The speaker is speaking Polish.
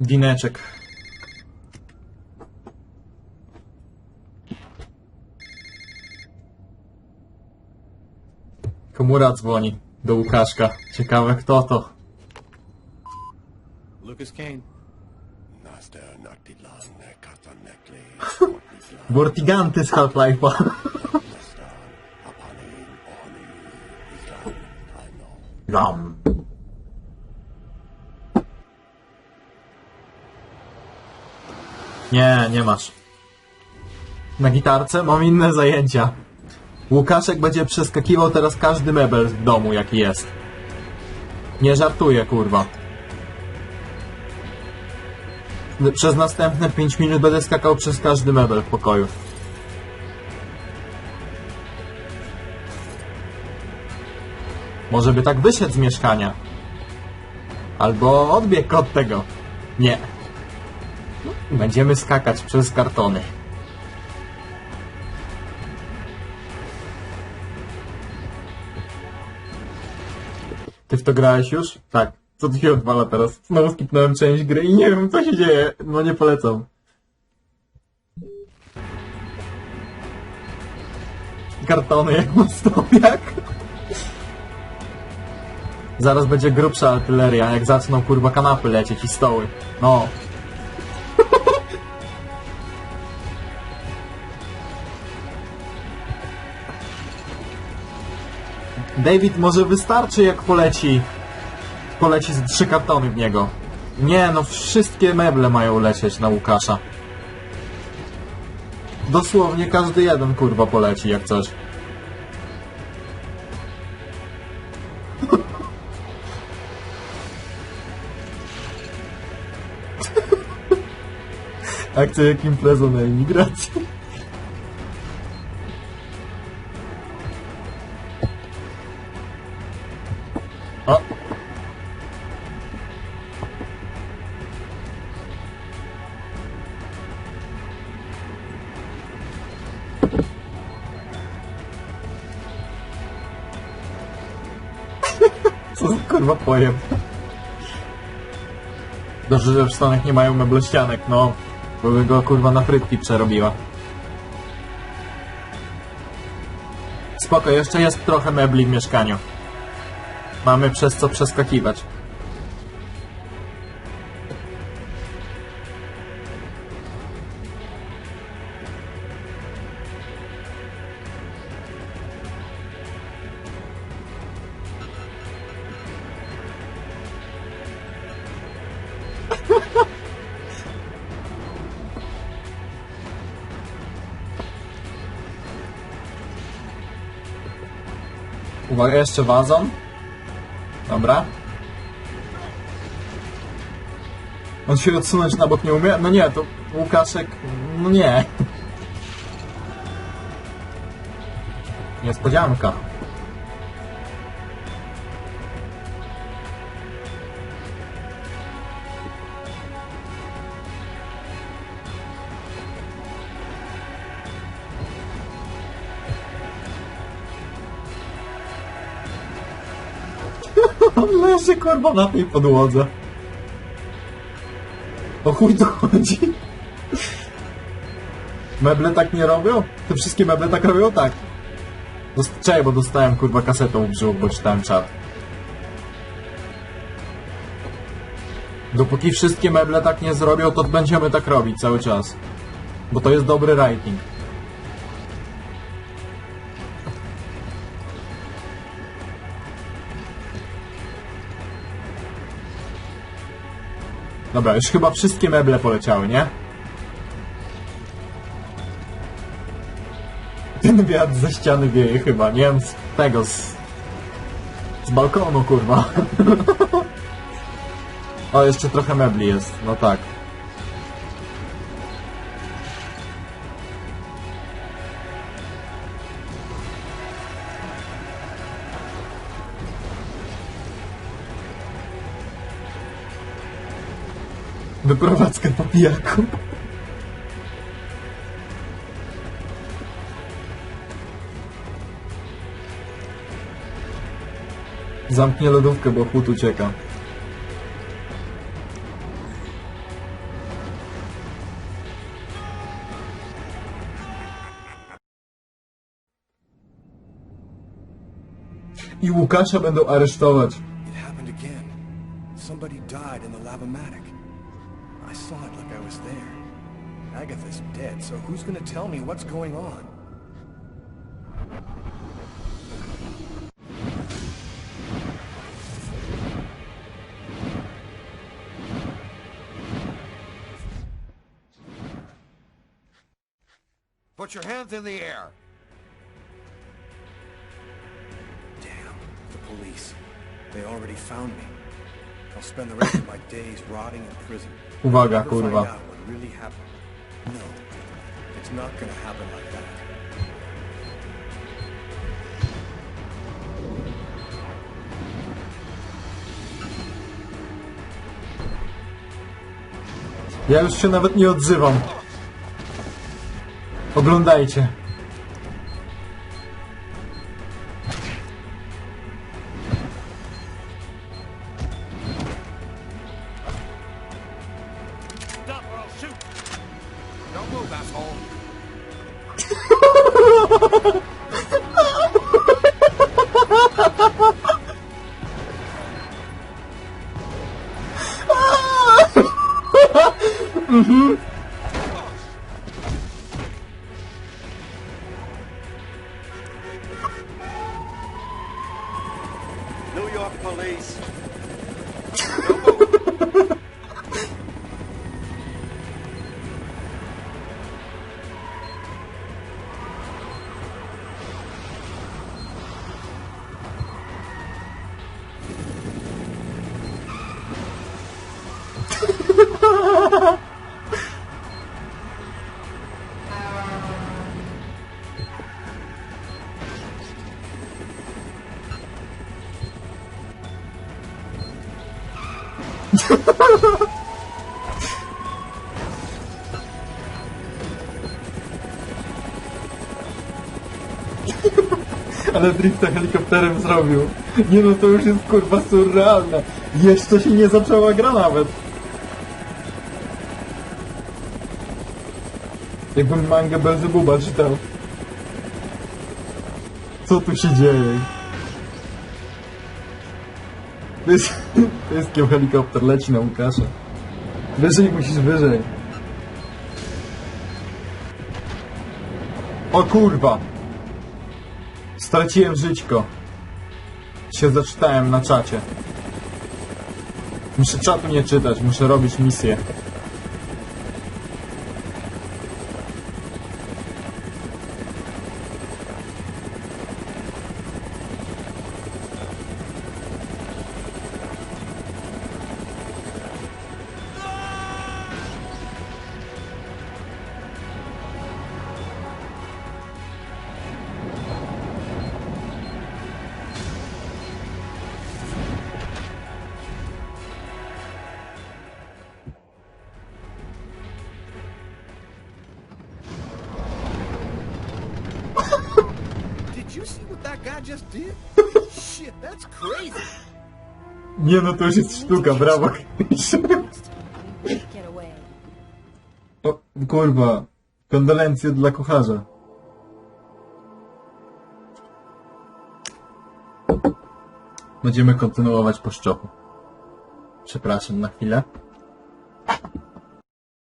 Dineczek. Komura dzwoni do Łukaszka. Ciekawe kto to. Lucas Kane. Bortiganty z Half-Life'a. Ram. Nie, nie masz. Na gitarce mam inne zajęcia. Łukaszek będzie przeskakiwał teraz każdy mebel w domu, jaki jest. Nie żartuję, kurwa. Przez następne 5 minut będę skakał przez każdy mebel w pokoju. Może by tak wyszedł z mieszkania. Albo odbiegł od tego. Nie. Będziemy skakać przez kartony. Ty w to grałeś już? Tak. Co tu się odwala teraz? Znowu skipnąłem część gry i nie wiem co się dzieje. No nie polecam. Kartony jak mostowiak. Zaraz będzie grubsza artyleria, jak zaczną kurwa kanapy lecieć i stoły. No. David może wystarczy jak poleci. Poleci z trzy kartony w niego. Nie no, wszystkie meble mają lecieć na Łukasza. Dosłownie każdy jeden kurwa poleci jak coś. Akcja jak impreza na emigracji. O! Co za kurwa pojem? Dobrze, że w Stanach nie mają meblościanek, no. Bo by go kurwa na frytki przerobiła. Spoko, jeszcze jest trochę mebli w mieszkaniu. Mamy przez co przeskakiwać. Uwaga, jeszcze wazon. Dobra. On się odsunąć na bok nie umie? No nie, to Łukaszek... No nie. Niespodzianka. On leży kurwa na tej podłodze. O chuj to chodzi? Meble tak nie robią? Te wszystkie meble tak robią? Tak. Dost- Czekaj, bo dostałem kurwa kasetą w brzuch, bo czytałem czat. Dopóki wszystkie meble tak nie zrobią, to będziemy tak robić cały czas. Bo to jest dobry rating. Dobra, już chyba wszystkie meble poleciały, nie? Ten wiatr ze ściany wieje chyba, nie wiem, z tego, z... Z balkonu, kurwa. o, jeszcze trochę mebli jest, no tak. Wyprowadzkę po pijaku. Zamknie lodówkę, bo chłód ucieka. I Łukasza będą aresztować. Somebody died in the. Was there. Agatha's dead, so who's gonna tell me what's going on? Put your hands in the air. Damn, the police. They already found me. I'll spend the rest of my days rotting in prison. Uwaga, kurwa. Ja już się nawet nie odzywam. Oglądajcie. mm-hmm. Ale drifta helikopterem zrobił. Nie no, to już jest kurwa surrealne. Jeszcze się nie zaczęła gra nawet. Jakbym mangę Belzebuba czytał. Co tu się dzieje? To jest, to jest kieł helikopter, leci na Łukasza. Wyżej musisz wyżej. O kurwa! Straciłem żyćko. Się zaczytałem na czacie. Muszę czatu nie czytać, muszę robić misję. Nie no, to już jest sztuka, brawo. O, kurwa. Kondolencje dla kucharza. Będziemy kontynuować po szczochu. Przepraszam na chwilę.